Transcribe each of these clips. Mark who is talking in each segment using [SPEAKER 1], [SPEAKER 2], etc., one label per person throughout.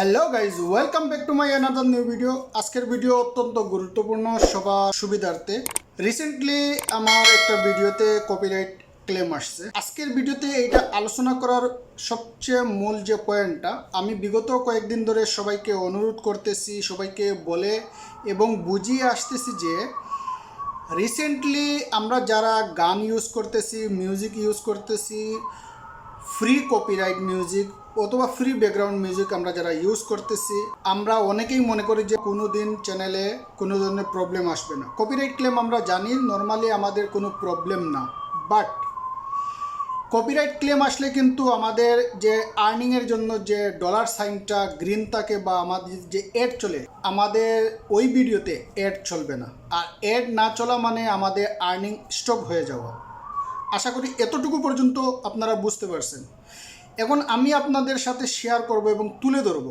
[SPEAKER 1] Hello guys welcome back to my another new video আজকের video অত্যন্ত গুরুত্বপূর্ণ, সবার সুবিধার্থে। রিসেন্টলি আমার একটা ভিডিওতে কপিরাইট ক্লেম আসছে। আজকের ভিডিওতে এইটা আলোচনা করার সবচেয়ে মূল যে পয়েন্টটা আমি বিগত কয়েকদিন ধরে সবাইকে অনুরোধ করতেছি, সবাইকে বলে এবং বুঝিয়ে আসতেছি যে রিসেন্টলি আমরা যারা গান ইউজ করতেছি মিউজিক ইউজ করতেছি ফ্রি কপিরাইট মিউজিক অথবা ফ্রি ব্যাকগ্রাউন্ড মিউজিক আমরা যারা ইউজ করতেছি, আমরা অনেকেই মনে করি যে কোনো দিন চ্যানেলে কোনো ধরনের প্রবলেম আসবে না। কপিরাইট ক্লেম আমরা জানি নর্মালি আমাদের কোনো প্রবলেম না। বাট কপিরাইট ক্লেম আসলে কিন্তু আমাদের যে আর্নিংয়ের জন্য যে ডলার সাইনটা গ্রিন থাকে বা আমাদের যে অ্যাড চলে, আমাদের ওই ভিডিওতে অ্যাড চলবে না। আর অ্যাড না চলা মানে আমাদের আর্নিং স্টপ হয়ে যাওয়া। আশা করি এতটুকু পর্যন্ত আপনারা বুঝতে পারছেন। এখন আমি আপনাদের সাথে শেয়ার করব এবং তুলে ধরব।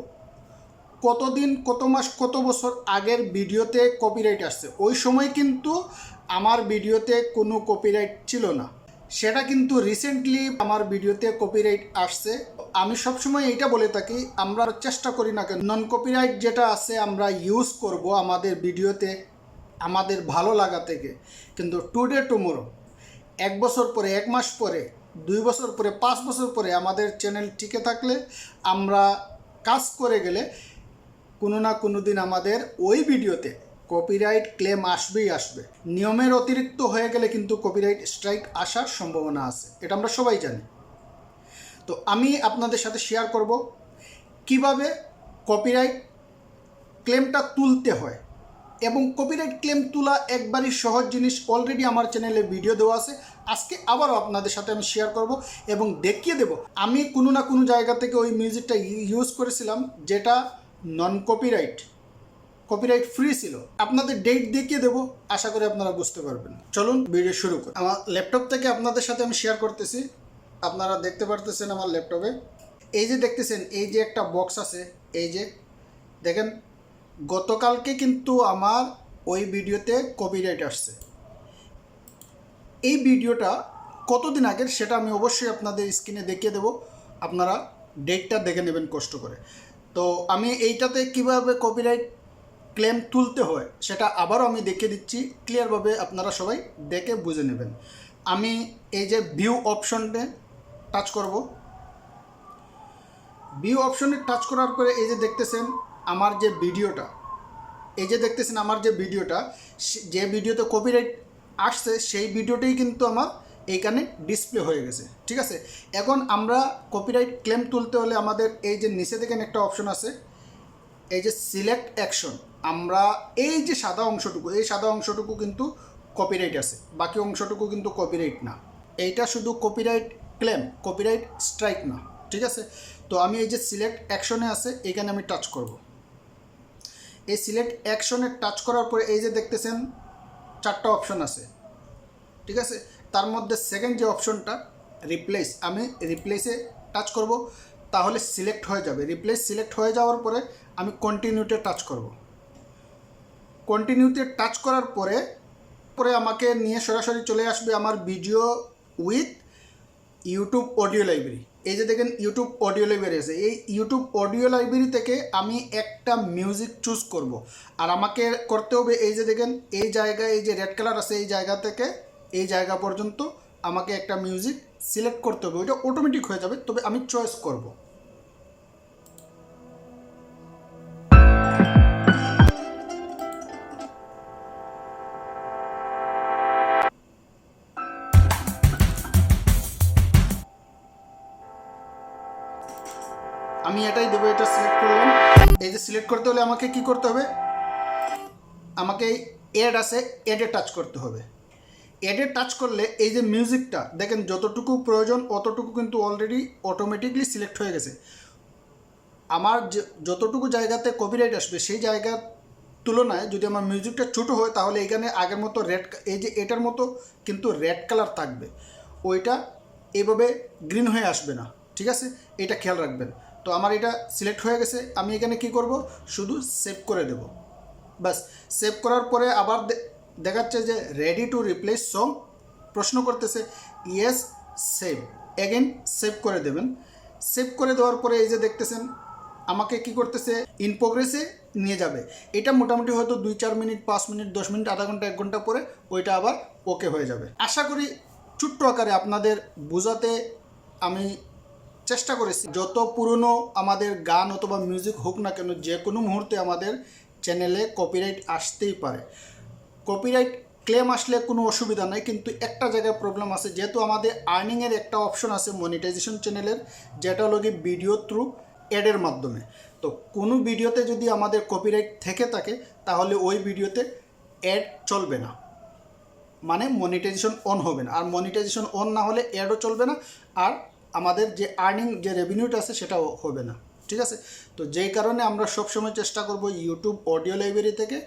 [SPEAKER 1] কতদিন, কত মাস, কত বছর আগের ভিডিওতে কপিরাইট আসছে? ওই সময় কিন্তু আমার ভিডিওতে কোনো কপিরাইট ছিল না। সেটা কিন্তু রিসেন্টলি আমার ভিডিওতে কপিরাইট আসছে। আমি সবসময় এইটা বলে থাকি, আমরা চেষ্টা করি না কেন নন কপিরাইট যেটা আছে আমরা ইউজ করব আমাদের ভিডিওতে, আমাদের ভালো লাগা থেকে। কিন্তু টুডে টুমোরো এক বছর পরে, এক মাস পরে, দুই বছর পরে, পাঁচ বছর পরে আমাদের চ্যানেল টিকে থাকলে আমরা কাজ করে গেলে কোনো না কোনো দিন আমাদের ওই ভিডিওতে কপিরাইট ক্লেম আসবেই আসবে। নিয়মের অতিরিক্ত হয়ে গেলে কিন্তু কপিরাইট স্ট্রাইক আসার সম্ভাবনা আছে। এটা আমরা সবাই জানি। তো আমি আপনাদের সাথে শেয়ার করব কীভাবে কপিরাইট ক্লেমটা তুলতে হয়। এবং কপিরাইট ক্লেম তোলা একবারই সহজ জিনিস। অলরেডি আমার চ্যানেলে ভিডিও দেওয়া আছে। আজকে আবারও আপনাদের সাথে আমি শেয়ার করব এবং দেখিয়ে দেব। আমি কোনো না কোনো জায়গা থেকে ওই মিউজিকটা ইউজ করেছিলাম, যেটা নন কপিরাইট কপিরাইট ফ্রি ছিল। আপনাদের ডেট দেখিয়ে দেবো। আশা করি আপনারা বুঝতে পারবেন। চলুন ভিডিও শুরু করি। আমার ল্যাপটপ থেকে আপনাদের সাথে আমি শেয়ার করতেছি। আপনারা দেখতে পারতেছেন আমার ল্যাপটপে এই যে দেখতেছেন, এই যে একটা বক্স আছে। এই যে, দেখেন গতকালকে কিন্তু আমার ওই ভিডিওতে কপিরাইট আসছে। এই ভিডিওটা কতদিন আগের সেটা আমি অবশ্যই আপনাদের স্ক্রিনে দেখিয়ে দেবো। আপনারা ডেটটা দেখে নেবেন কষ্ট করে। তো আমি এইটাতে কীভাবে কপিরাইট ক্লেম তুলতে হয় সেটা আবারও আমি দেখিয়ে দিচ্ছি। ক্লিয়ারভাবে আপনারা সবাই দেখে বুঝে নেবেন। আমি এই যে ভিউ অপশনটে টাচ করব। ভিউ অপশনে টাচ করার পরে এই যে দেখতেছেন আমার যে ভিডিওটা, এই যে দেখতেছেন আমার যে ভিডিওটা যে ভিডিওতে কপিরাইট আসছে, সেই ভিডিওটাই কিন্তু আমার এইখানে ডিসপ্লে হয়ে গেছে, ঠিক আছে? এখন আমরা কপিরাইট ক্লেম তুলতে হলে আমাদের এই যে নিচে দেখেন একটা অপশন আছে, এই যে সিলেক্ট অ্যাকশন আমরা এই যে সাদা অংশটুকু, এই সাদা অংশটুকু কিন্তু কপিরাইট আছে, বাকি অংশটুকু কিন্তু কপিরাইট না। এইটা শুধু কপিরাইট ক্লেম কপিরাইট স্ট্রাইক না, ঠিক আছে? তো আমি এই যে সিলেক্ট অ্যাকশনে আছে, এখানে আমি টাচ করব। এই সিলেক্ট অ্যাকশনে টাচ করার পরে এই যে দেখতেছেন, চারটা অপশন আছে। ঠিক আছে? তার মধ্যে সেকেন্ড যে অপশনটা রিপ্লেস আমি রিপ্লেসে টাচ করব, তাহলে সিলেক্ট হয়ে যাবে। রিপ্লেস সিলেক্ট হয়ে যাওয়ার পরে আমি কন্টিনিউতে টাচ করব। কন্টিনিউতে টাচ করার পরে পরে আমাকে নিয়ে সরাসরি চলে আসবে আমার video with YouTube audio library এই যে দেখেন ইউটিউব অডিও লাইব্রেরি আছে। এই ইউটিউব অডিও লাইব্রেরি থেকে আমি একটা মিউজিক চুজ করব। আর আমাকে করতে হবে এই যে দেখেন, এই জায়গায় এই যে রেড কালার আছে, এই জায়গা থেকে এই জায়গা পর্যন্ত আমাকে একটা মিউজিক সিলেক্ট করতে হবে। ওইটা অটোমেটিক হয়ে যাবে, তবে আমি চয়েস করব। আমি এটাই দেবো, এটা সিলেক্ট করলাম এই যে সিলেক্ট করতে হলে আমাকে কি করতে হবে? আমাকে এড আছে এডে টাচ করতে হবে। এডে টাচ করলে এই যে মিউজিকটা দেখেন যতটুকু প্রয়োজন, অতটুকু কিন্তু অলরেডি অটোমেটিকলি সিলেক্ট হয়ে গেছে। আমার যতটুকু জায়গাতে কপিরাইট আসবে, সেই জায়গার তুলনায় যদি আমার মিউজিকটা ছোটো হয়, তাহলে এখানে আগের মতো রেড এই যে এটার মতো কিন্তু রেড কালার থাকবে। ওইটা এভাবে গ্রিন হয়ে আসবে না, ঠিক আছে? এটা খেয়াল রাখবেন। তো আমার এটা সিলেক্ট হয়ে গেছে, আমি এখানে কি করব? শুধু সেভ করে দেব। বাস সেভ করার পরে আবার দেখাচ্ছে যে রেডি টু রিপ্লেস সং প্রশ্ন করতেছে ইয়েস সেভ এগেন সেভ করে দেবেন। সেভ করে দেওয়ার পরে এই যে দেখতেছেন, আমাকে কি করতেছে ইন প্রোগ্রেসে নিয়ে যাবে। এটা মোটামুটি হয়তো দুই, চার মিনিট, পাঁচ মিনিট, দশ মিনিট, আধা ঘণ্টা, এক ঘণ্টা পরে ওইটা আবার ওকে হয়ে যাবে। আশা করি ছোট্ট আকারে আপনাদের বোঝাতে আমি চেষ্টা করেছি। যত পুরনো আমাদের গান অথবা মিউজিক হোক না কেন, যে কোনো মুহূর্তে আমাদের চ্যানেলে কপিরাইট আসতেই পারে। কপিরাইট ক্লেম আসলে কোনো অসুবিধা নাই, কিন্তু একটা জায়গায় প্রবলেম আছে। যেহেতু আমাদের আর্নিংয়ের একটা অপশন আছে মনিটাইজেশন চ্যানেলের যেটা হলো ভিডিও থ্রু অ্যাডের মাধ্যমে। তো কোনো ভিডিওতে যদি আমাদের কপিরাইট থেকে থাকে, তাহলে ওই ভিডিওতে অ্যাড চলবে না। মানে মনিটাইজেশন অন হবে না। আর মনিটাইজেশন অন না হলে অ্যাডও চলবে না। আর আমাদের যে আর্নিং যে রেভিনিউটা আছে সেটাও হবে না। ঠিক আছে? তো যেই কারণে আমরা সবসময় চেষ্টা করব ইউটিউব অডিও লাইব্রেরি থেকে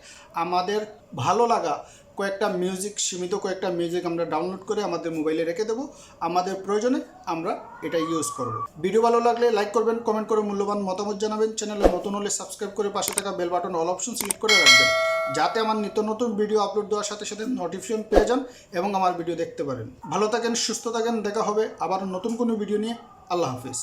[SPEAKER 1] আমাদের ভালো লাগা কয়েকটা মিউজিক সীমিত কয়েকটা মিউজিক আমরা ডাউনলোড করে আমাদের মোবাইলে রেখে দেবো। আমাদের প্রয়োজনে আমরা এটা ইউজ করব। ভিডিও ভালো লাগলে লাইক করবেন কমেন্ট করে মূল্যবান মতামত জানাবেন। চ্যানেলে নতুন হলে সাবস্ক্রাইব করে পাশে থাকা bell button all option select করে রাখবেন। যাতে আমার নিত্য নতুন ভিডিও আপলোড দেওয়ার সাথে সাথে নোটিফিকেশন পেয়ে যান এবং আমার ভিডিও দেখতে পারেন। ভালো থাকেন, সুস্থ থাকেন, দেখা হবে আবার নতুন কোনো ভিডিও নিয়ে। আল্লাহ হাফিজ।